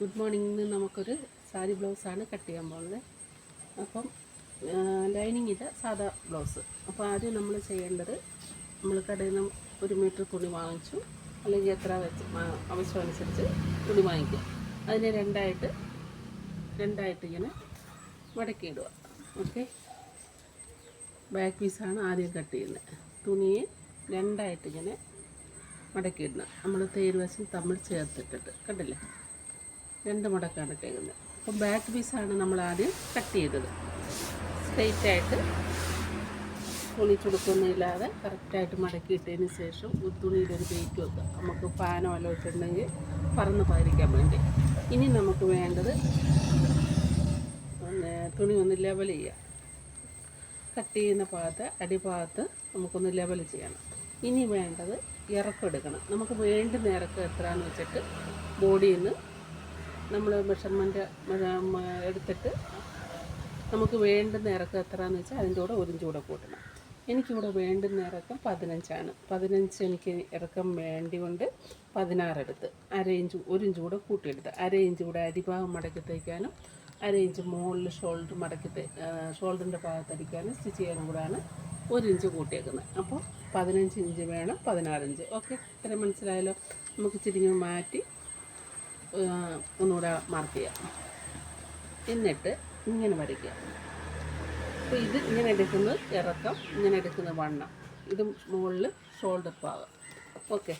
Good morning ഇന്ന് നമുക്കൊരു sari ബ്ലൗസാണ് cut ചെയ്യാൻ പോകുന്നത്. അപ്പം ലൈനിങ് ഇത് സാധാ ബ്ലൗസ്. അപ്പോൾ ആദ്യം നമ്മൾ ചെയ്യേണ്ടത് നമ്മൾ കടയിൽ നിന്ന് ഒരു മീറ്റർ തുണി വാങ്ങിച്ചു. അല്ലെങ്കിൽ എത്ര വെച്ച് ആവശ്യമനുസരിച്ച് തുണി വാങ്ങിക്കുക അതിനെ രണ്ടായിട്ട് രണ്ടായിട്ട് ഇങ്ങനെ മടക്കിയിടുക ഓക്കെ ബാക്ക് പീസാണ് ആദ്യം കട്ട് ചെയ്യുന്നത്. തുണിയെ രണ്ടായിട്ട് ഇങ്ങനെ മടക്കിയിടണം നമ്മൾ തേരുവശം തമ്മിൽ ചേർത്തിട്ടിട്ട്. കണ്ടില്ലേ? രണ്ട് മുടക്കാണ് ഇട്ടേക്കുന്നത്. അപ്പം ബാക്ക് പീസാണ് നമ്മൾ ആദ്യം കട്ട് ചെയ്തത്. സ്ട്രെയിറ്റായിട്ട് തുണി ചുടുക്കൊന്നുമില്ലാതെ കറക്റ്റായിട്ട് മടക്കിയിട്ടതിന് ശേഷം ഒരു തുണിയിലൊരു വെയിറ്റ് വെക്കുക. നമുക്ക് ഫാനോ വല്ലതും ഇട്ടുണ്ടെങ്കിൽ പറന്ന് പാരിക്കാൻ വേണ്ടി. ഇനി നമുക്ക് വേണ്ടത് പിന്നെ തുണി ഒന്ന് ലെവൽ ചെയ്യുക. കട്ട് ചെയ്യുന്ന ഭാഗത്ത് അടിഭാഗത്ത് നമുക്കൊന്ന് ലെവൽ ചെയ്യണം. ഇനി വേണ്ടത് ഇറക്കം എടുക്കണം. നമുക്ക് വേണ്ടുന്ന ഇറക്കം എത്രയാണെന്ന് വെച്ചിട്ട് ബോഡിയിൽ നിന്ന് നമ്മൾ മെഷർമെന്റ് എടുത്തിട്ട് നമുക്ക് വേണ്ടുന്ന ഇറക്കം എത്രയാണെന്ന് വെച്ചാൽ അതിന്റെ കൂടെ ഒരു കൂടെ കൂട്ടണം. എനിക്കിവിടെ വേണ്ടുന്ന ഇറക്കം പതിനഞ്ചാണ്. പതിനഞ്ച് എനിക്ക് ഇറക്കം വേണ്ടി കൊണ്ട് പതിനാറെടുത്ത് അര ഇഞ്ച് ഒരു ഇഞ്ച് കൂടെ കൂട്ടിയെടുത്ത്. അര ഇഞ്ച് കൂടെ അടിഭാഗം മടക്കി തയ്ക്കാനും അര ഇഞ്ച് മുകളിൽ ഷോൾഡർ മടക്കി ഷോൾഡറിന്റെ ഭാഗത്ത് അടിക്കാനും സ്റ്റിച്ച് ചെയ്യാനും കൂടെയാണ് ഒരു ഇഞ്ച് കൂട്ടിയേക്കുന്നത്. അപ്പോൾ പതിനഞ്ച് ഇഞ്ച് വേണം പതിനാറ് ഇഞ്ച്. ഓക്കെ? ഇത്രയും മനസ്സിലായല്ലോ? നമുക്ക് ചിരിങ്ങി മാറ്റി ഒന്നുകൂടെ മാർക്ക് ചെയ്യാം. എന്നിട്ട് ഇങ്ങനെ വരയ്ക്കുക. അപ്പോൾ ഇത് ഇങ്ങനെ എടുക്കുന്നത് ഇറക്കം ഇങ്ങനെ എടുക്കുന്നത് വണ്ണം. ഇത് മുകളിൽ ഷോൾഡർ ഭാഗം. ഓക്കെ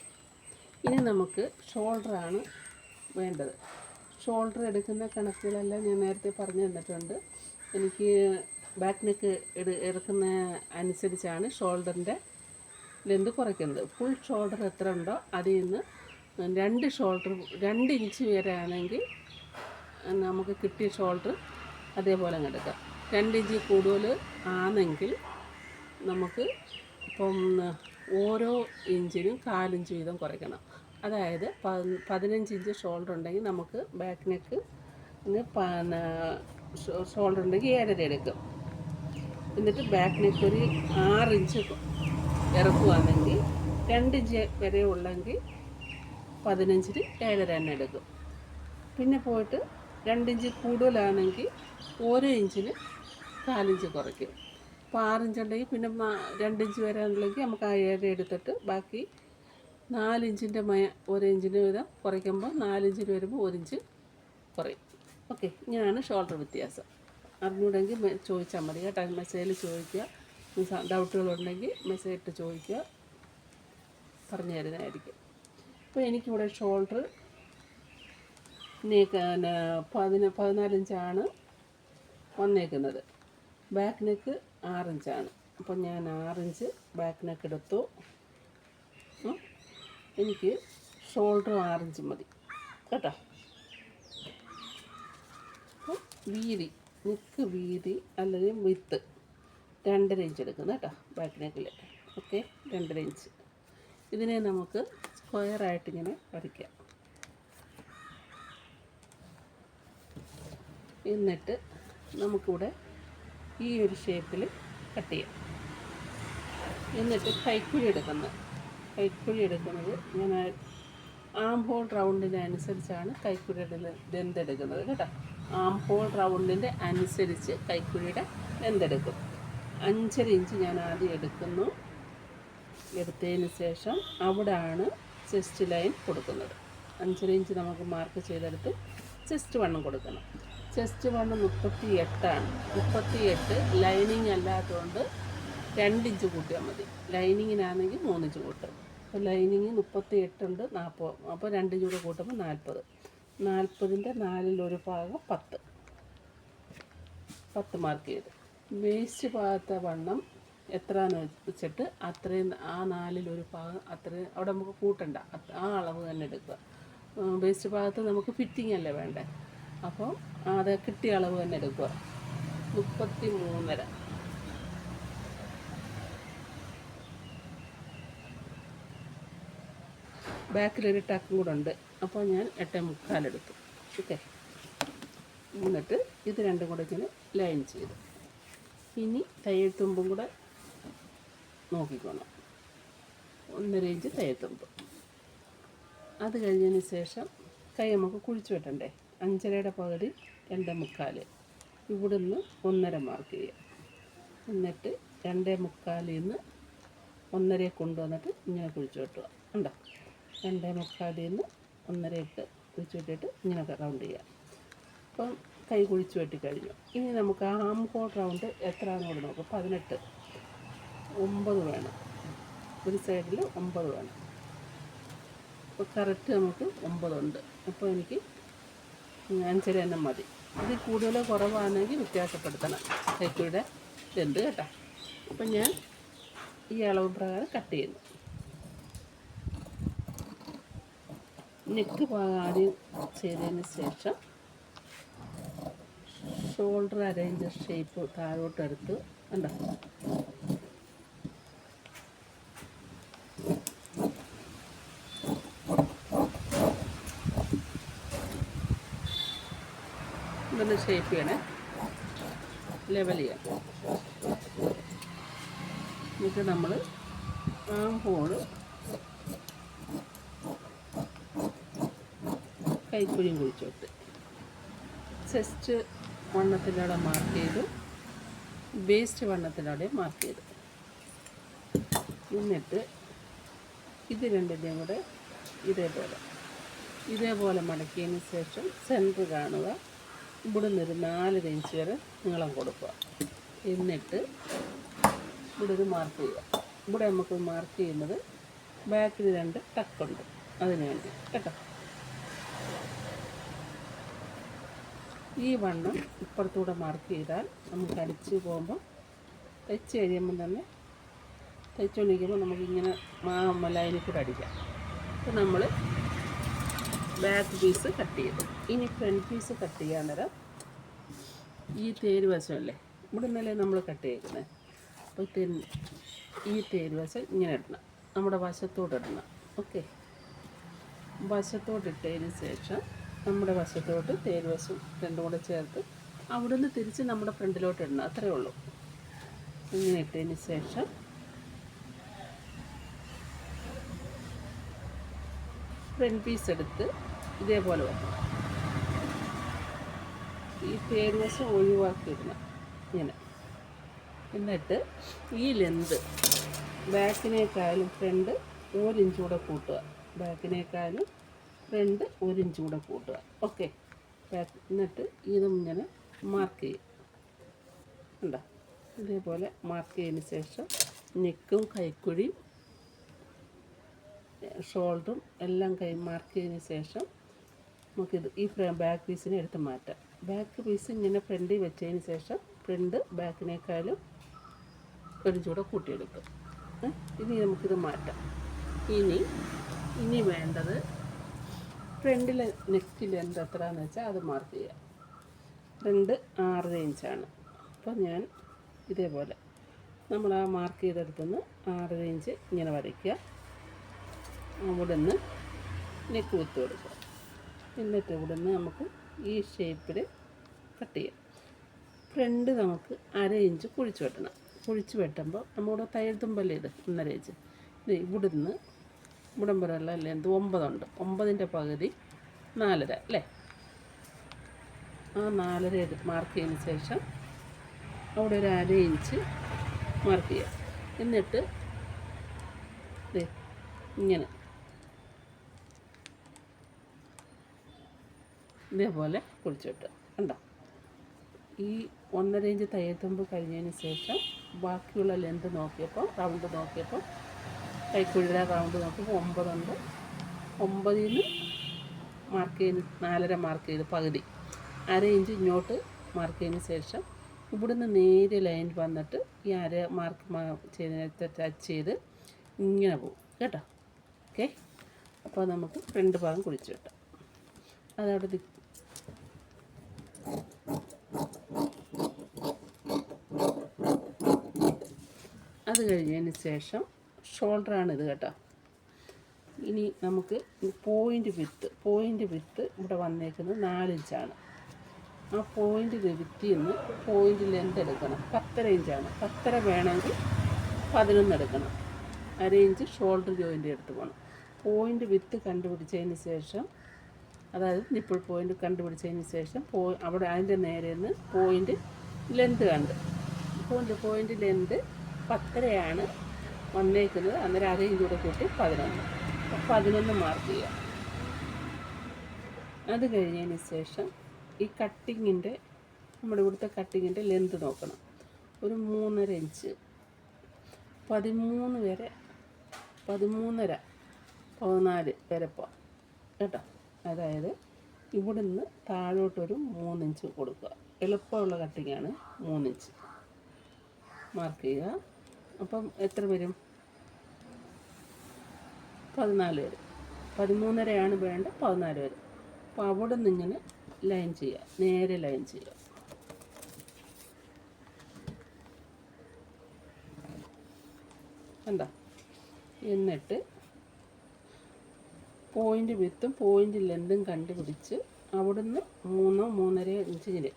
ഇനി നമുക്ക് ഷോൾഡറാണ് വേണ്ടത്. ഷോൾഡർ എടുക്കുന്ന കണക്കുകളെല്ലാം ഞാൻ നേരത്തെ പറഞ്ഞു തന്നിട്ടുണ്ട്. എനിക്ക് ബാക്ക് നെക്ക് എടു ഇറക്കുന്ന അനുസരിച്ചാണ് ഷോൾഡറിന്റെ ലെന്ത് കുറയ്ക്കുന്നത്. ഫുൾ ഷോൾഡർ എത്ര ഉണ്ടോ അതിൽ നിന്ന് രണ്ട് ഷോൾഡർ രണ്ട് ഇഞ്ച് വരെ ആണെങ്കിൽ നമുക്ക് കിട്ടിയ ഷോൾഡർ അതേപോലെ അങ്ങ് എടുക്കാം. രണ്ട് ഇഞ്ച് കൂടുതൽ ആണെങ്കിൽ നമുക്ക് ഇപ്പം ഓരോ ഇഞ്ചിനും കാലിഞ്ച് വീതം കുറയ്ക്കണം. അതായത് പതിനഞ്ച് ഇഞ്ച് ഷോൾഡർ ഉണ്ടെങ്കിൽ നമുക്ക് ബാക്ക് നെക്ക് ഷോൾഡർ ഉണ്ടെങ്കിൽ ഏഴര എടുക്കും. എന്നിട്ട് ബാക്ക് നെക്ക് ഒരു ആറ് ഇഞ്ച് ഇറക്കുവാണെങ്കിൽ രണ്ട് ഇഞ്ച് വരെ ഉള്ളെങ്കിൽ പതിനഞ്ചിന് ഏഴര തന്നെ എടുക്കും. പിന്നെ പോയിട്ട് രണ്ടിഞ്ച് കൂടുതലാണെങ്കിൽ ഓരോ ഇഞ്ചിന് കാലിഞ്ച് കുറയ്ക്കും. അപ്പോൾ ആറിഞ്ച് ഉണ്ടെങ്കിൽ പിന്നെ രണ്ടിഞ്ച് വരാനുണ്ടെങ്കിൽ നമുക്ക് ആ ഏഴര എടുത്തിട്ട് ബാക്കി നാലിഞ്ചിന്റെ മയ ഒരു ഇഞ്ചിന് വീതം കുറയ്ക്കുമ്പോൾ നാലിഞ്ചിന് വരുമ്പോൾ ഒരു ഇഞ്ച് കുറയും. ഓക്കെ ഇങ്ങനെയാണ് ഷോൾഡർ വ്യത്യാസം. അറിഞ്ഞൂടെങ്കിൽ ചോദിച്ചാൽ മതി കേട്ടോ. മെസ്സേജിൽ ചോദിക്കുക. ഡൗട്ടുകളുണ്ടെങ്കിൽ മെസ്സേജ് ഇട്ട് ചോദിക്കുക. പറഞ്ഞു തരുന്നതായിരിക്കും. അപ്പോൾ എനിക്കിവിടെ ഷോൾഡർ നെക്ക് പിന്നെ പതിന പതിനാലിഞ്ചാണ് വന്നേക്കുന്നത്. ബാക്ക് നെക്ക് ആറിഞ്ചാണ്. അപ്പോൾ ഞാൻ ആറിഞ്ച് ബാക്ക് നെക്ക് എടുത്തു. എനിക്ക് ഷോൾഡർ ആറിഞ്ച് മതി. കേട്ടോ? വീതി നെക്ക് വീതി അല്ലെങ്കിൽ വിത്ത് രണ്ടര ഇഞ്ച് എടുക്കുന്നത് കേട്ടോ ബാക്ക് നെക്കിൽ. ഓക്കെ രണ്ടര ഇഞ്ച്. ഇതിനെ നമുക്ക് സ്ക്വയറായിട്ട് ഇങ്ങനെ വരയ്ക്കാം എന്നിട്ട് നമുക്കിവിടെ ഈ ഒരു ഷേപ്പിൽ കട്ട് ചെയ്യാം. എന്നിട്ട് കൈക്കുഴി എടുക്കുന്നത്. കൈക്കുഴി എടുക്കുന്നത് ഞാൻ ആം ഹോൾ റൗണ്ടിന്റെ അനുസരിച്ചാണ് കൈക്കുഴിയുടെ ലെന്ത് എടുക്കുന്നത് കേട്ടോ. ആം ഹോൾ റൗണ്ടിന്റെ അനുസരിച്ച് കൈക്കുഴിയുടെ ലെന്ത് എടുക്കും. അഞ്ചര ഇഞ്ച് ഞാൻ ആദ്യം എടുക്കുന്നു. എടുത്തതിന് ശേഷം അവിടെയാണ് ചെസ്റ്റ് ലൈൻ കൊടുക്കുന്നത്. അഞ്ചര ഇഞ്ച് നമുക്ക് മാർക്ക് ചെയ്തെടുത്ത് ചെസ്റ്റ് വണ്ണം കൊടുക്കണം. ചെസ്റ്റ് വണ്ണം മുപ്പത്തി എട്ടാണ് മുപ്പത്തി എട്ട് ലൈനിങ് അല്ലാത്തതുകൊണ്ട് രണ്ടിഞ്ച് കൂട്ടിയാൽ മതി ലൈനിങ്ങിനാണെങ്കിൽ മൂന്നിഞ്ച് കൂട്ടും. അപ്പോൾ ലൈനിങ് മുപ്പത്തി എട്ടുണ്ട് നാൽപ്പത് അപ്പോൾ രണ്ടിഞ്ച് കൂടെ കൂട്ടുമ്പോൾ നാൽപ്പത് നാൽപ്പതിന്റെ നാലിലൊരു ഭാഗം പത്ത്. പത്ത് മാർക്ക് ചെയ്ത്. വേസ്റ്റ് ഭാഗത്തെ വണ്ണം എത്രയാന്ന് വെച്ചിട്ട് അത്രയും ആ നാലിലൊരു ഭാഗം അത്രയും അവിടെ നമുക്ക് കൂട്ടണ്ട. ആ അളവ് തന്നെ എടുക്കുക. വേസ്റ്റ് ഭാഗത്ത് നമുക്ക് ഫിറ്റിംഗ് അല്ലേ വേണ്ടേ? അപ്പോൾ അത് കിട്ടിയ അളവ് തന്നെ എടുക്കുക. മുപ്പത്തി മൂന്നര ബാക്കിലൊരു ടക്കും കൂടെ ഉണ്ട്. അപ്പോൾ ഞാൻ എട്ടേ മുക്കാലെടുത്തു ഓക്കെ. എന്നിട്ട് ഇത് രണ്ടും കൂടെ ഇങ്ങനെ ലൈൻ ചെയ്തു. ഇനി തയ്യൽ തുമ്പും കൂടെ നോക്കിക്കോണം. ഒന്നര ഇഞ്ച് തേത്തുമ്പ്. അത് കഴിഞ്ഞതിന് ശേഷം കൈ നമുക്ക് കുഴിച്ചു വെട്ടണ്ടേ? അഞ്ചരയുടെ പകുതി രണ്ട് മുക്കാൽ ഇവിടുന്ന് ഒന്നര മാർക്ക് ചെയ്യുക എന്നിട്ട് രണ്ടേ മുക്കാലിൽ നിന്ന് ഒന്നരയെ കൊണ്ടുവന്നിട്ട് ഇങ്ങനെ കുഴിച്ചു വെട്ടുക. ഉണ്ടോ രണ്ടേ മുക്കാലിൽ നിന്ന് ഒന്നര ഇട്ട് കുഴിച്ചു വെട്ടിയിട്ട് ഇങ്ങനെ റൗണ്ട് ചെയ്യുക അപ്പം കൈ കുഴിച്ചു വെട്ടി കഴിഞ്ഞു ഇനി നമുക്ക് ആ ആം ഹോൾ റൗണ്ട് എത്രയാണെന്ന് കൂടെ നോക്കാം. പതിനെട്ട്. ഒമ്പത് വേണം. ഒരു സൈഡിൽ ഒമ്പത് വേണം. അപ്പോൾ കറക്റ്റ് നമുക്ക് ഒമ്പതുണ്ട്. അപ്പോൾ എനിക്ക് അഞ്ചര തന്നെ മതി. ഇത് കൂടുതലോ കുറവാണെങ്കിൽ വ്യത്യാസപ്പെടുത്തണം. കൈക്കൂടെ ഇതുണ്ട് കേട്ടോ. അപ്പം ഞാൻ ഈ അളവ് പ്രകാരം കട്ട് ചെയ്യുന്നു. നെക്ക് ആദ്യം ചെയ്തതിന് ശേഷം ഷോൾഡർ അരേഞ്ച് ഷേപ്പ് താഴോട്ട് എടുത്ത് ഷേപ്പ് ചെയ്യണേ ലെവൽ ചെയ്യാം. എന്നിട്ട് നമ്മൾ ആം ഹോൾ കൈക്കുഴിയും കുഴിച്ചോട്ട് ചെസ്റ്റ് വണ്ണത്തിലൂടെ മാർക്ക് ചെയ്തു. വേസ്റ്റ് വണ്ണത്തിലൂടെ മാർക്ക് ചെയ്തു. എന്നിട്ട് ഇത് രണ്ടിന്റെയും കൂടെ ഇതേപോലെ. ഇതേപോലെ മടക്കിയതിന് ശേഷം സെന്റർ കാണുക. ഇവിടെ നിന്നൊരു നാല് ഇഞ്ച് വരെ നീളം കൊടുക്കുക. എന്നിട്ട് ഇവിടെ ഒരു മാർക്ക് ചെയ്യുക. ഇവിടെ നമുക്ക് മാർക്ക് ചെയ്യുന്നത് ബാക്കിൽ രണ്ട് ടക്കുണ്ട് അതിന് വേണ്ടി കേട്ടോ? ഈ വണ്ണം ഇപ്പുറത്തൂടെ മാർക്ക് ചെയ്താൽ നമുക്ക് അടിച്ച് പോകുമ്പോൾ തയ്ച്ച് കഴിയുമ്പം തന്നെ തയ്ച്ചുകൊണ്ടിരിക്കുമ്പോൾ നമുക്കിങ്ങനെ മാ ലൈനിൽ അടിക്കാം. അപ്പോൾ നമ്മൾ ബാക്ക് പീസ് കട്ട് ചെയ്തു. ഇനി ഫ്രണ്ട് പീസ് കട്ട് ചെയ്യാൻ നേരം ഈ തേര് വശമല്ലേ ഇവിടെ നിന്നല്ലേ നമ്മൾ കട്ട് ചെയ്തത് അപ്പോൾ തെൻ- ഈ തേര് വശം ഇങ്ങനെ ഇടണം. നമ്മുടെ വശത്തോട് ഇടണം. ഓക്കെ. വശത്തോട്ട് ഇട്ടതിന് ശേഷം നമ്മുടെ വശത്തോട്ട് തേര് വശം രണ്ടും കൂടെ ചേർത്ത് അവിടുന്ന് തിരിച്ച് നമ്മുടെ ഫ്രണ്ടിലോട്ട് ഇടണം. അത്രയേ ഉള്ളൂ. ഇങ്ങനെ ഇട്ടതിന് ശേഷം ഫ്രണ്ട് പീസ് എടുത്ത് ഇതേപോലെ വെക്കണം ഈ പേരുവശം ഒഴിവാക്കിയിടണം. ഇങ്ങനെ. എന്നിട്ട് ഈ ലെന്ത് ബാക്കിനേക്കാളും ഫ്രണ്ട് ഒരിഞ്ച് കൂടെ കൂട്ടുക. ബാക്കിനേക്കാളും ഫ്രണ്ട് ഒരിഞ്ച് കൂടെ കൂട്ടുക. ഓക്കെ. ബാക്ക് എന്നിട്ട് ഇതും ഇങ്ങനെ മാർക്ക് ചെയ്യും ഉണ്ടോ ഇതേപോലെ മാർക്ക് ചെയ്തതിന് ശേഷം നെക്കും കൈക്കുഴിയും ഷോൾഡറും എല്ലാം കൈ മാർക്ക് ചെയ്തതിന് ശേഷം നമുക്കിത് ഈ ബാക്ക് പീസിനെ എടുത്ത് മാറ്റാം. ബാക്ക് പീസ് ഇങ്ങനെ ഫ്രണ്ടിൽ വെച്ചതിന് ശേഷം ഫ്രണ്ട് ബാക്കിനേക്കാളും ഒരു ചൂടെ കൂട്ടിയെടുക്കും? ഇനി നമുക്കിത് മാറ്റാം. ഇനി ഇനി വേണ്ടത് ഫ്രണ്ടിലെ നെക്സ്റ്റ് ലെന്ത് എത്രയാണെന്ന് വെച്ചാൽ അത് മാർക്ക് ചെയ്യാം. ഫ്രണ്ട് ആറ് ഇഞ്ചാണ് അപ്പോൾ ഞാൻ ഇതേപോലെ നമ്മൾ ആ മാർക്ക് ചെയ്തെടുത്തുനിന്ന് ആറ് ഇഞ്ച് ഇങ്ങനെ വരയ്ക്കുക. അവിടെ നിന്ന് നെക്ക് കുത്തി കൊടുക്കുക. എന്നിട്ട് ഇവിടെ നിന്ന് നമുക്ക് ഈ ഷേപ്പിൽ കട്ട് ചെയ്യാം. ഫ്രണ്ട് നമുക്ക് അര ഇഞ്ച് കുഴിച്ച് വെട്ടണം. കുഴിച്ച് വെട്ടുമ്പോൾ നമ്മുടെ തയ്യൽ തുമ്പല്ലേ ഇത്? ഒന്നര ഇഞ്ച് ഇത് ഇവിടുന്ന് ഇവിടം വരെയുള്ള ലെന്ത് ഒമ്പതുണ്ട്. ഒമ്പതിന്റെ പകുതി നാലര അല്ലേ? ആ നാലര എടുത്ത് മാർക്ക് ചെയ്തതിന് ശേഷം അവിടെ ഒരു അര ഇഞ്ച് മാർക്ക് ചെയ്യാം. എന്നിട്ട് ഇങ്ങനെ ഇതേപോലെ കുഴിച്ചിട്ട് കണ്ടോ? ഈ ഒന്നര ഇഞ്ച് തയ്യത്തുമ്പ് കഴിഞ്ഞതിന് ശേഷം ബാക്കിയുള്ള ലെന്ത് നോക്കിയപ്പോൾ റൗണ്ട് നോക്കിയപ്പോൾ കൈക്കുഴിയുടെ റൗണ്ട് നോക്കിയപ്പോൾ ഒമ്പതുണ്ട്. ഒമ്പതിൽ നിന്ന് മാർക്ക് ചെയ്ത് നാലര മാർക്ക് ചെയ്ത് പകുതി. അര ഇഞ്ച് ഇങ്ങോട്ട് മാർക്ക് ചെയ്തതിന് ശേഷം ഇവിടുന്ന് നേരെ ലൈൻ വന്നിട്ട് ഈ അര മാർക്ക് ചെയ്തിനകത്ത് ടച്ച് ചെയ്ത് ഇങ്ങനെ പോകും. കേട്ടോ? ഓക്കെ അപ്പോൾ നമുക്ക് രണ്ട് ഭാഗം കുളിച്ചു കിട്ടാം അതവിടെ അത് കഴിഞ്ഞതിന് ശേഷം ഷോൾഡറാണ് ഇത് കേട്ടോ. ഇനി നമുക്ക് പോയിന്റ് വിത്ത് പോയിന്റ് വിത്ത് ഇവിടെ വന്നേക്കുന്നത് നാലിഞ്ചാണ് ആ പോയിന്റ് വിത്തിൽ നിന്ന് പോയിന്റ് ലെന്ത് എടുക്കണം. പത്തര ഇഞ്ചാണ് പത്തര വേണമെങ്കിൽ പതിനൊന്ന് എടുക്കണം. അര ഇഞ്ച് ഷോൾഡർ ജോയിന്റ് എടുത്ത് പോകണം പോയിന്റ് വിത്ത് കണ്ടുപിടിച്ചതിന് ശേഷം അതായത് നിപ്പിൾ പോയിന്റ് കണ്ടുപിടിച്ചതിന് ശേഷം പോ അവിടെ അതിന്റെ നേരെ നിന്ന് പോയിന്റ് ലെന്ത് കണ്ട്. പോയിന്റ് പോയിന്റ് ലെന്ത് പത്തരയാണ് വന്നേക്കുന്നത്. അന്നേരം അതേ കൂടെ കൂട്ടി പതിനൊന്ന്. അപ്പം പതിനൊന്ന് മാർക്ക് ചെയ്യാം. അത് കഴിഞ്ഞതിന് ശേഷം ഈ കട്ടിങ്ങിന്റെ നമ്മുടെ ഇവിടുത്തെ കട്ടിങ്ങിന്റെ ലെന്ത് നോക്കണം. ഒരു മൂന്നര ഇഞ്ച് പതിമൂന്ന് വരെ പതിമൂന്നര പതിനാല് വരെ പോവാം. കേട്ടോ? അതായത് ഇവിടുന്ന് താഴോട്ടൊരു മൂന്നിഞ്ച് കൊടുക്കുക. എളുപ്പമുള്ള കട്ടിങ്ങാണ് മൂന്നിഞ്ച് മാർക്ക് ചെയ്യുക. അപ്പം എത്ര വരും? പതിനാല് വരെ. പതിമൂന്നരയാണ് വേണ്ട പതിനാല് വരെ. അപ്പോൾ അവിടെ നിന്ന് ഇങ്ങനെ ലൈൻ ചെയ്യുക. നേരെ ലൈൻ ചെയ്യുക. എന്താ എന്നിട്ട് പോയിന്റ് വിത്തും പോയിന്റ് ലെന്തും കണ്ടുപിടിച്ച് അവിടുന്ന് മൂന്നോ മൂന്നര ഇഞ്ചിന്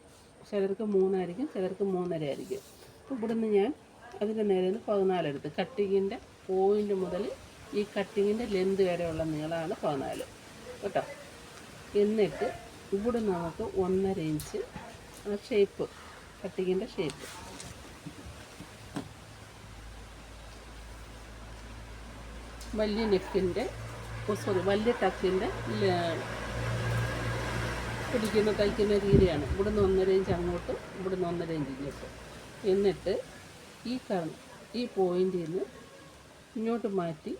ചിലർക്ക് മൂന്നായിരിക്കും ചിലർക്ക് മൂന്നര ആയിരിക്കും അപ്പോൾ ഇവിടുന്ന് ഞാൻ അതിന്റെ നേരെ നിന്ന് പതിനാലെടുത്ത് കട്ടിങ്ങിന്റെ പോയിന്റ് മുതൽ ഈ കട്ടിങ്ങിന്റെ ലെന്ത് വരെയുള്ള നീളമാണ് പതിനാല്. കേട്ടോ? എന്നിട്ട് ഇവിടെ നമുക്ക് ഒന്നര ഇഞ്ച് ആ ഷേപ്പ് കട്ടിങ്ങിന്റെ ഷേപ്പ് വലിയ നെക്കിന്റെ സോറി വലിയ ടക്കിന്റെ പിടിക്കുന്ന തയ്ക്കുന്ന രീതിയാണ്. ഇവിടുന്ന് ഒന്നര ഇഞ്ച് അങ്ങോട്ട് ഇവിടുന്ന് ഒന്നര ഇഞ്ച് ഇങ്ങോട്ട്. എന്നിട്ട് ഈ കർ ഈ പോയിന്റിൽ നിന്ന് ഇങ്ങോട്ട് മാറ്റി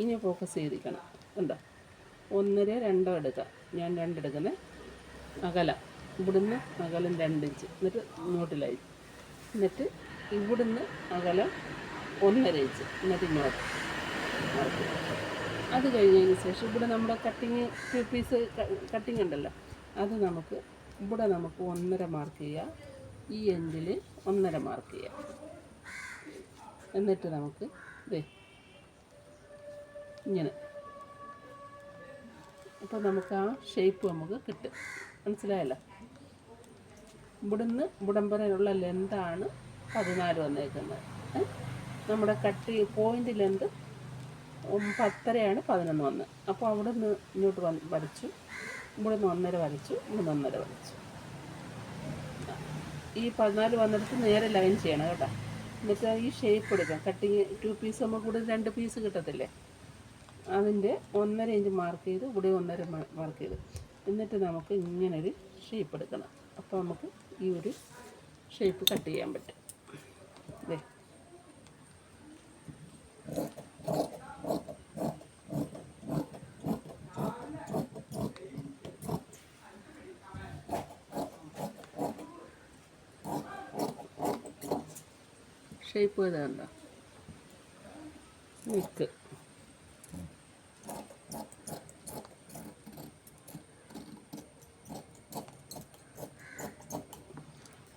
ഇനി ഫോക്കസ് ചെയ്തിരിക്കണം എന്താ ഒന്നര രണ്ടോ എടുക്കാം. ഞാൻ രണ്ടെടുക്കുന്നത് അകലം. ഇവിടുന്ന് അകലം രണ്ട് ഇഞ്ച്. എന്നിട്ട് ഇങ്ങോട്ടിലായി. എന്നിട്ട് ഇവിടുന്ന് അകലം ഒന്നര ഇഞ്ച്. എന്നിട്ട് ഇങ്ങോട്ട്. അത് കഴിഞ്ഞതിന് ശേഷം ഇവിടെ നമ്മുടെ കട്ടിങ് ടു പീസ് കട്ടിങ് ഉണ്ടല്ലോ. അത് നമുക്ക് ഇവിടെ നമുക്ക് ഒന്നര മാർക്ക് ചെയ്യാം. ഈ എൻഡിൽ ഒന്നര മാർക്ക് ചെയ്യാം. എന്നിട്ട് നമുക്ക് ദേ ഇങ്ങനെ. അപ്പോൾ നമുക്ക് ആ ഷേപ്പ് നമുക്ക് കിട്ടും. മനസ്സിലായല്ലോ? ഇവിടുന്ന് ഇവിടം ലെന്താണ് പതിനാല് വന്നേക്കുന്നത്. നമ്മുടെ കട്ട് പോയിന്റ് ലെന്ത് പത്തരയാണ് പതിനൊന്ന് വന്ന്. അപ്പോൾ അവിടെ നിന്ന് ഇങ്ങോട്ട് വന്ന് വരച്ചു. ഇവിടെ നിന്ന് ഒന്നര വരച്ചു. ഇവിടെ ഒന്നര വരച്ചു. ഈ പതിനാല് വന്നിടത്ത് നേരെ ലൈൻ ചെയ്യണം കേട്ടോ. എന്നിട്ട് ഈ ഷേപ്പ് എടുക്കാം. കട്ടിങ് ടു പീസ് നമുക്ക് കൂടുതൽ രണ്ട് പീസ് കിട്ടത്തില്ലേ? അതിന്റെ ഒന്നര ഇഞ്ച് മാർക്ക് ചെയ്ത് ഇവിടെ ഒന്നര മാർക്ക് ചെയ്ത്. എന്നിട്ട് നമുക്ക് ഇങ്ങനൊരു ഷേപ്പ് എടുക്കണം. അപ്പോൾ നമുക്ക് ഈ ഒരു ഷേപ്പ് കട്ട് ചെയ്യാൻ പറ്റും. ദേ. ഷേപ്പ് ചെയ്താണ്ടോ നിക്ക്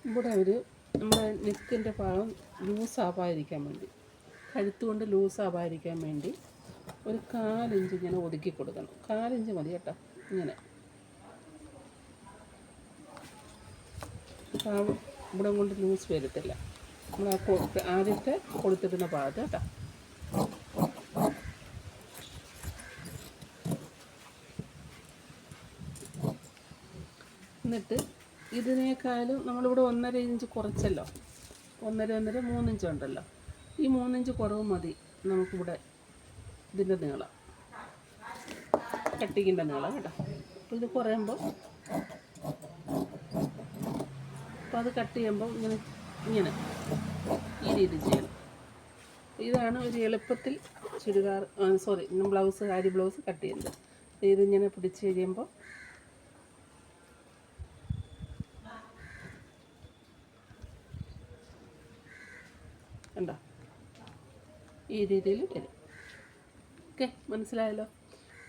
ഇവിടെ അവർ നമ്മുടെ നെക്കിന്റെ ഭാഗം ലൂസാവാതിരിക്കാൻ വേണ്ടി കഴുത്തുകൊണ്ട് ലൂസാവാതിരിക്കാൻ വേണ്ടി ഒരു കാലിഞ്ച് ഇങ്ങനെ ഒതുക്കി കൊടുക്കണം. കാലിഞ്ച് മതി കേട്ടോ ഇങ്ങനെ. ഇവിടെ കൊണ്ട് ലൂസ് വരത്തില്ല. നമ്മൾ ആദ്യത്തെ കൊടുത്തിടുന്ന ഭാഗത്ത് കേട്ടോ. എന്നിട്ട് ഇതിനേക്കാളും നമ്മളിവിടെ ഒന്നര ഇഞ്ച് കുറച്ചല്ലോ. ഒന്നര ഒന്നര മൂന്നിഞ്ച് ഉണ്ടല്ലോ. ഈ മൂന്നിഞ്ച് കുറവ് മതി നമുക്കിവിടെ ഇതിന്റെ നീളം. കട്ടിങ്ങിന്റെ നീളം കേട്ടോ. അപ്പോൾ ഇത് കുറയുമ്പോൾ അപ്പോൾ അത് കട്ട് ചെയ്യുമ്പോൾ ഇങ്ങനെ ഇങ്ങനെ. ഈ രീതി ചെയ്യണം. ഇതാണ് ഒരു എളുപ്പത്തിൽ churidar sorry blouse sari blouse cut ചെയ്യുന്നത്. ഇതിങ്ങനെ പിടിച്ച് കഴിയുമ്പോൾ ഉണ്ടോ ഈ രീതിയിൽ വരും. ഓക്കെ മനസ്സിലായല്ലോ?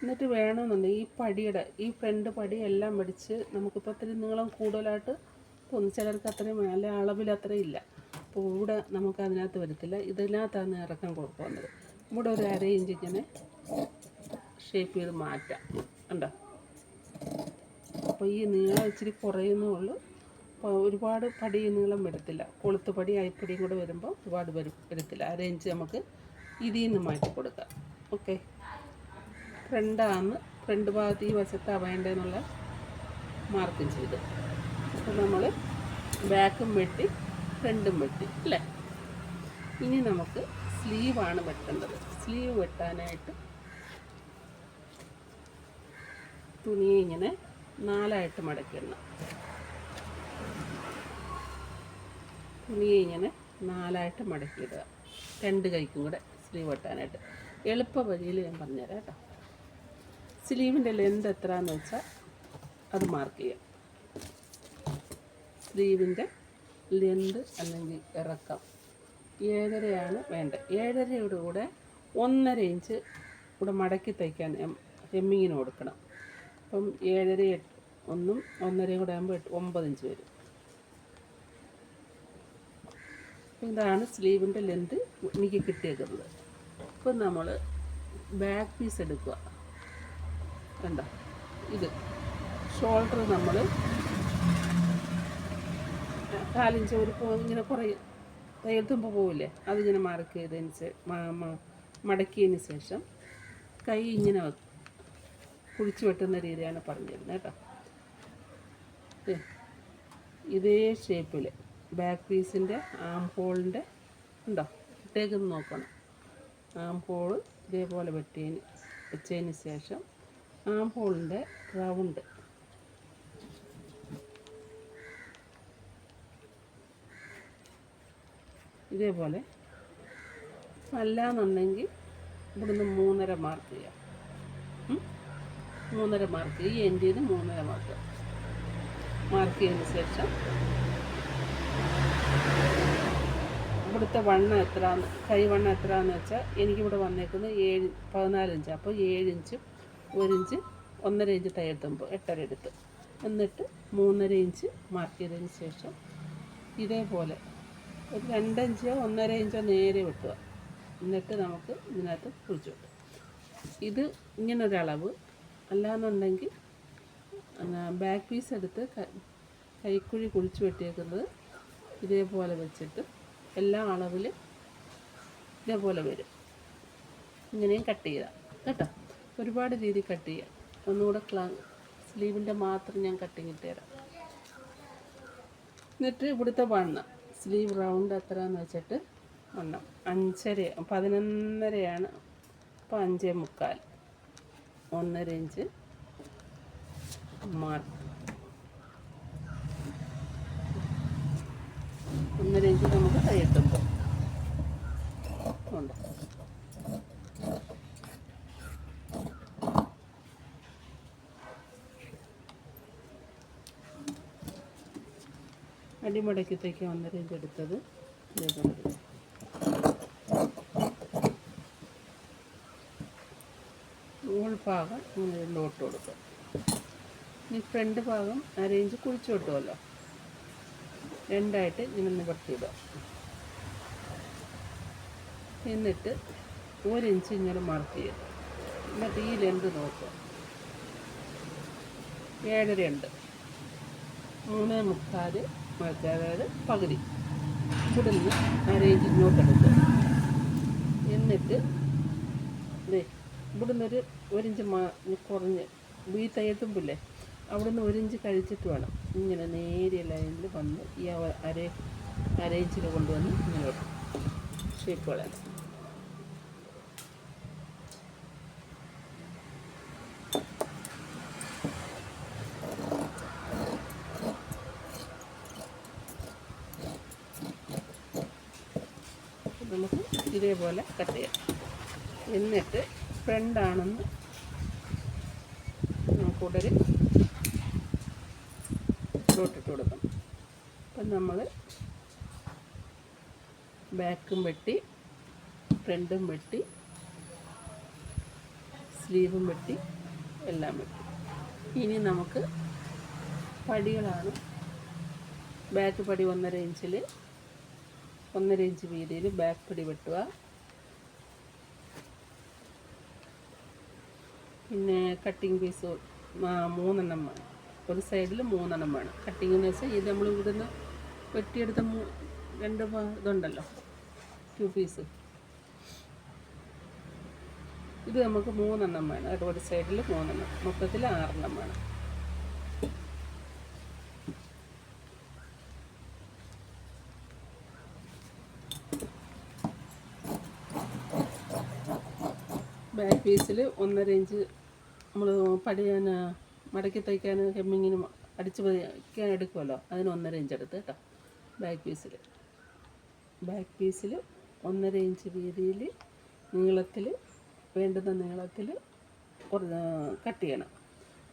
എന്നിട്ട് വേണമെന്നുണ്ടെങ്കിൽ ഈ പടിയുടെ ഈ ഫ്രണ്ട് പടി എല്ലാം മേടിച്ച് നമുക്കിപ്പോൾ ഒത്തിരി നീളം കൂടുതലായിട്ട് തോന്നും ചിലർക്ക് അത്രയും അല്ലെ അളവിൽ അത്രയും ഇല്ല. ഇവിടെ നമുക്ക് അതിനകത്ത് വരത്തില്ല. ഇതിനകത്താണ് ഇറക്കം കൊടുക്കുന്നത് ഇവിടെ ഒരു അര ഇഞ്ച് ഇങ്ങനെ ഷേപ്പ് ചെയ്ത് മാറ്റാം. കണ്ടോ? അപ്പോൾ ഈ നീളം ഇച്ചിരി കുറയുന്നേ ഉള്ളൂ. അപ്പോൾ ഒരുപാട് പടി നീളം വരത്തില്ല. കൊളുത്ത് പടി അയപ്പടിയും കൂടെ വരുമ്പോൾ ഒരുപാട് വരും വരത്തില്ല. അര ഇഞ്ച് നമുക്ക് ഇതിൽ നിന്ന് മാറ്റി കൊടുക്കാം. ഓക്കെ. ഫ്രണ്ടാന്ന് ഫ്രണ്ട് ഭാഗത്ത് ഈ വശത്താണ് വേണ്ടതെന്നുള്ള മാർക്കും ചെയ്തു അപ്പോൾ നമ്മൾ ബാക്കും വെട്ടി ഫ്രണ്ടും വെട്ടി അല്ലേ? ഇനി നമുക്ക് സ്ലീവാണ് വെട്ടേണ്ടത്. സ്ലീവ് വെട്ടാനായിട്ട് തുണിയെ ഇങ്ങനെ നാലായിട്ട് മടക്കണം തുണിയെ ഇങ്ങനെ നാലായിട്ട് മടക്കിയിടുക. രണ്ട് കൈക്കും കൂടെ സ്ലീവ് വെട്ടാനായിട്ട്. എളുപ്പ വഴിയിൽ ഞാൻ പറഞ്ഞുതരാം കേട്ടോ. സ്ലീവിന്റെ ലെന്ത് എത്രയാണെന്ന് വെച്ചാൽ അത് മാർക്ക് ചെയ്യാം. സ്ലീവിന്റെ ലെന്ത് അല്ലെങ്കിൽ ഇറക്കം. ഏഴരയാണ് വേണ്ടത്. ഏഴരയുടെ കൂടെ ഒന്നര ഇഞ്ച് കൂടെ മടക്കി തയ്ക്കാൻ ഹെമ്മിങ്ങിന് കൊടുക്കണം. അപ്പം ഏഴര എട്ട് ഒന്നും ഒന്നരയും കൂടെ ആകുമ്പോൾ എട്ട് ഒമ്പത് ഇഞ്ച് വരും. ഇതാണ് സ്ലീവിന്റെ ലെന്ത് എനിക്ക് കിട്ടിയേക്കുന്നത്. ഇപ്പം നമ്മൾ ബാക്ക് പീസ് എടുക്കുക. കണ്ട? ഇത്. ഷോൾഡർ നമ്മൾ കാലിഞ്ച് ഒരു ഇങ്ങനെ കുറേ തുമ്പ് പോവില്ലേ? അതിങ്ങനെ മാർക്ക് ചെയ്തതിന് മടക്കിയതിന് ശേഷം കൈ ഇങ്ങനെ. കുഴിച്ച് വെട്ടുന്ന രീതിയാണ് പറഞ്ഞിരുന്നത് കേട്ടോ. ഇതേ ഷേപ്പിൽ ബാക്ക് പീസിന്റെ ആം ഹോളിന്റെ ഉണ്ടോ? ഇട്ടേക്കൊന്ന് നോക്കണം. ആം ഹോൾ ഇതേപോലെ വെട്ടിയതിന് വെച്ചതിന് ശേഷം ആം ഹോളിന്റെ റൗണ്ട് ഇതേപോലെ അല്ലാന്നുണ്ടെങ്കിൽ ഇവിടുന്ന് മൂന്നര മാർക്ക് ചെയ്യാം? മൂന്നര മാർക്ക് ഈ എന്റെ മൂന്നര മാർക്ക് മാർക്ക് ചെയ്തതിന് ശേഷം ഇവിടുത്തെ വണ്ണം എത്രയാന്ന് കൈ വണ്ണം എത്രയാന്ന് വെച്ചാൽ എനിക്കിവിടെ വന്നേക്കുന്നത് ഏഴ് പതിനാല് ഇഞ്ച്. അപ്പോൾ ഏഴ് ഇഞ്ചും ഒരു ഇഞ്ച് ഒന്നര ഇഞ്ച് തയ്യെടുത്തുമ്പോൾ എട്ടര എടുത്ത്. എന്നിട്ട് മൂന്നര ഇഞ്ച് മാർക്ക് ചെയ്തതിന് ശേഷം ഇതേപോലെ ഒരു രണ്ടഞ്ചോ ഒന്നര ഇഞ്ചോ നേരെ വെട്ടുക എന്നിട്ട് നമുക്ക് ഇതിനകത്ത് കുഴിച്ചു വെട്ടും ഇത് ഇങ്ങനൊരളവ്. അല്ലാന്നുണ്ടെങ്കിൽ ബാക്ക് പീസ് എടുത്ത് കൈക്കുഴി കുഴിച്ചു വെട്ടിയേക്കുന്നത് ഇതേപോലെ വെച്ചിട്ട് എല്ലാ അളവിൽ ഇതേപോലെ വരും. ഇങ്ങനെയും കട്ട് ചെയ്യാം. കേട്ടോ? ഒരുപാട് രീതി കട്ട് ചെയ്യാം. ഒന്നുകൂടെ ക്ലാ സ്ലീവിന്റെ മാത്രം ഞാൻ കട്ടിങ് ഇട്ട് തരാം. എന്നിട്ട് ഇവിടുത്തെ വണ്ണം. സ്ലീവ് റൗണ്ട് എത്രയാന്ന് വെച്ചിട്ട് ഉണ്ട് അഞ്ചര പതിനൊന്നരയാണ്. അപ്പോൾ അഞ്ചേ മുക്കാൽ. ഒന്നര ഇഞ്ച് മാർക്ക് ഒന്നര ഇഞ്ച് നമുക്ക് കൈയെട്ടുമ്പോൾ ഉണ്ട്. അടിമടക്കത്തേക്ക് ഒന്നര ഇഞ്ച് എടുത്തത്. ഇതേപോലെ എടുത്തു. മുകൾ ഭാഗം ഇങ്ങനെ ലോട്ട് കൊടുക്കുക ഇനി ഫ്രണ്ട് ഭാഗം അര ഇഞ്ച് കുഴിച്ചു കിട്ടുമല്ലോ രണ്ടായിട്ട് ഇങ്ങനെ നിവർത്തിയിടുക. എന്നിട്ട് ഒരു ഇഞ്ച് ഇങ്ങനെ മാർക്ക് ചെയ്യുക. എന്നിട്ട് ഈ ലെന്ത് നോക്കുക. ഏഴര ഉണ്ട്. മൂന്ന് മുക്കാൽ അതായത് പകുതി. ഇവിടെ നിന്ന് അര ഇഞ്ച് ഇങ്ങോട്ടെടുക്കുക എന്നിട്ട് ദേ ഇവിടുന്ന് ഒരു ഒരിഞ്ച് മാ കുറഞ്ഞ് ഈ തയ്യത്തുമ്പില്ലേ അവിടുന്ന് ഒരിഞ്ച് കഴിച്ചിട്ട് വേണം. ഇങ്ങനെ നേരിയ ലൈനിൽ വന്ന് ഈ അര അരയിഞ്ചിൽ കൊണ്ടുവന്ന് ഇങ്ങനെ ഷേപ്പ് കളയാൻ നമുക്ക് ഇതേപോലെ കട്ട് ചെയ്യാം. എന്നിട്ട് ഫ്രണ്ടാണെന്ന് നമുക്കൊടൊരു ഇട്ടിട്ട് കൊടുക്കണം അപ്പം നമ്മൾ ബാക്കും വെട്ടി ഫ്രണ്ടും വെട്ടി സ്ലീവും വെട്ടി എല്ലാം വെട്ടി. ഇനി നമുക്ക് പടികളാണ്. ബാക്ക് പടി ഒന്നര ഇഞ്ചിൽ ഒന്നര ഇഞ്ച് വീതിയിൽ ബാക്ക് പിടി വെട്ടുക. പിന്നെ കട്ടിങ് പീസ് മൂന്നെണ്ണം വേണം. ഒരു സൈഡിൽ മൂന്നെണ്ണം വേണം. കട്ടിങ് എന്ന് വെച്ചാൽ ഇത് നമ്മൾ ഇവിടുന്ന് വെട്ടിയെടുത്ത മൂ രണ്ട് ഇതുണ്ടല്ലോ ടു പീസ് ഇത് നമുക്ക് മൂന്നെണ്ണം വേണം. ഒരു സൈഡിൽ മൂന്നെണ്ണം. മൊത്തത്തിൽ ആറെണ്ണം വേണം ബാക്ക് പീസിൽ ഒന്നര ഇഞ്ച് നമ്മൾ പടിയാൻ മടക്കി തയ്ക്കാൻ ഹെമ്മിങ്ങിനും അടിച്ച് പതിക്കാൻ എടുക്കുമല്ലോ അതിന് ഒന്നര ഇഞ്ച് എടുത്ത് കേട്ടോ ബാക്ക് പീസിൽ ബാക്ക് പീസിൽ ഒന്നര ഇഞ്ച് വീതിയിൽ നീളത്തിൽ വേണ്ടുന്ന നീളത്തിൽ കട്ട് ചെയ്യണം.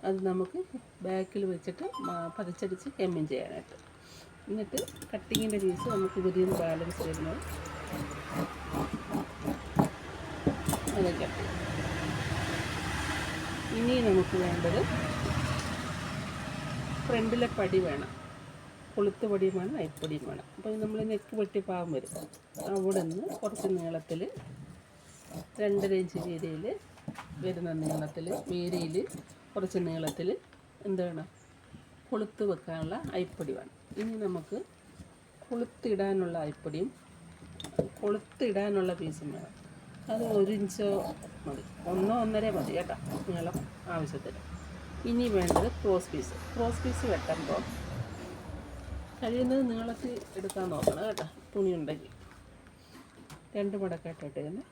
അത് നമുക്ക് ബാക്കിൽ വെച്ചിട്ട് പതിച്ചടിച്ച് ഹെമ്മിങ് ചെയ്യാനായിട്ട്. എന്നിട്ട് കട്ടിങ്ങിന്റെ പീസ് നമുക്ക് നിന്ന് ബാലൻസ് വരുന്നത് അത് കട്ട് ചെയ്യും ഇനി നമുക്ക് വേണ്ടത് ഫ്രണ്ടിലെ പടി വേണം. കൊളുത്ത് പൊടിയും വേണം അരിപ്പടിയും വേണം. അപ്പോൾ നമ്മൾ നെക്ക് വെട്ടി പാകം വരും. അവിടെ നിന്ന് കുറച്ച് നീളത്തിൽ രണ്ടര ഇഞ്ച് വീതിയിൽ വരുന്ന നീളത്തിൽ വീതിയിൽ കുറച്ച് നീളത്തിൽ എന്ത് വേണം? കൊളുത്ത് വെക്കാനുള്ള അയപ്പൊടി വേണം. ഇനി നമുക്ക് കൊളുത്തിടാനുള്ള അയപ്പൊടിയും കൊളുത്തിടാനുള്ള പീസും വേണം. അത് ഒരു ഇഞ്ചോ മതി. ഒന്നോ ഒന്നര മതി കേട്ടോ. നീളം. ആവശ്യത്തിന്. ഇനി വേണ്ടത് ക്രോസ് പീസ്. ക്രോസ് പീസ് വെട്ടുമ്പോൾ കഴിയുന്നത് നീളത്തിൽ എടുക്കാൻ നോക്കണം കേട്ടോ. തുണി ഉണ്ടെങ്കിൽ രണ്ട് മടക്കായിട്ട് ഇട്ടേക്കുന്നത്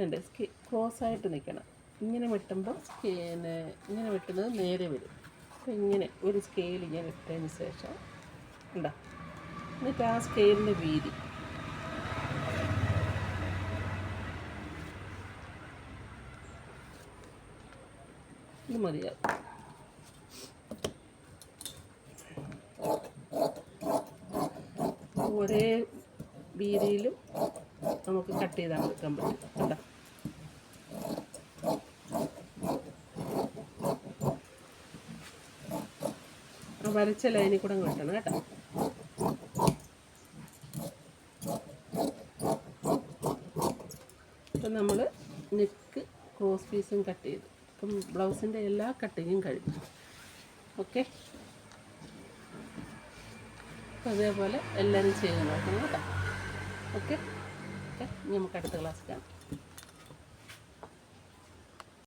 രണ്ട് സ്കി ക്രോസ് ആയിട്ട് നിൽക്കണം. ഇങ്ങനെ വെട്ടുമ്പോൾ പിന്നെ ഇങ്ങനെ വെട്ടുന്നത് നേരെ വരും. അപ്പോൾ ഇങ്ങനെ ഒരു സ്കെയിൽ ഇങ്ങനെ ഇട്ടതിന് ശേഷം ഉണ്ടോ? എന്നിട്ട് ആ സ്കെയിലിന്റെ വീതി. മതിയാവും. ഒരേ വീതിയിലും നമുക്ക് കട്ട് ചെയ്താൽ എടുക്കാൻ പറ്റും. കണ്ടോ? വരച്ച ലൈനിൽ കൂടെ കിട്ടണം കേട്ടോ. ഇപ്പം നമ്മൾ നെക്ക് ക്രോസ് പീസും കട്ട് ചെയ്തു. ഇപ്പം ബ്ലൗസിന്റെ എല്ലാ കട്ടിങ്ങും കഴിഞ്ഞു ഓക്കെ? അപ്പം അതേപോലെ എല്ലാവരും ചെയ്ത് കേട്ടോ. ഓക്കെ? ഓക്കെ? നമുക്ക് അടുത്ത ക്ലാസ് കാണാം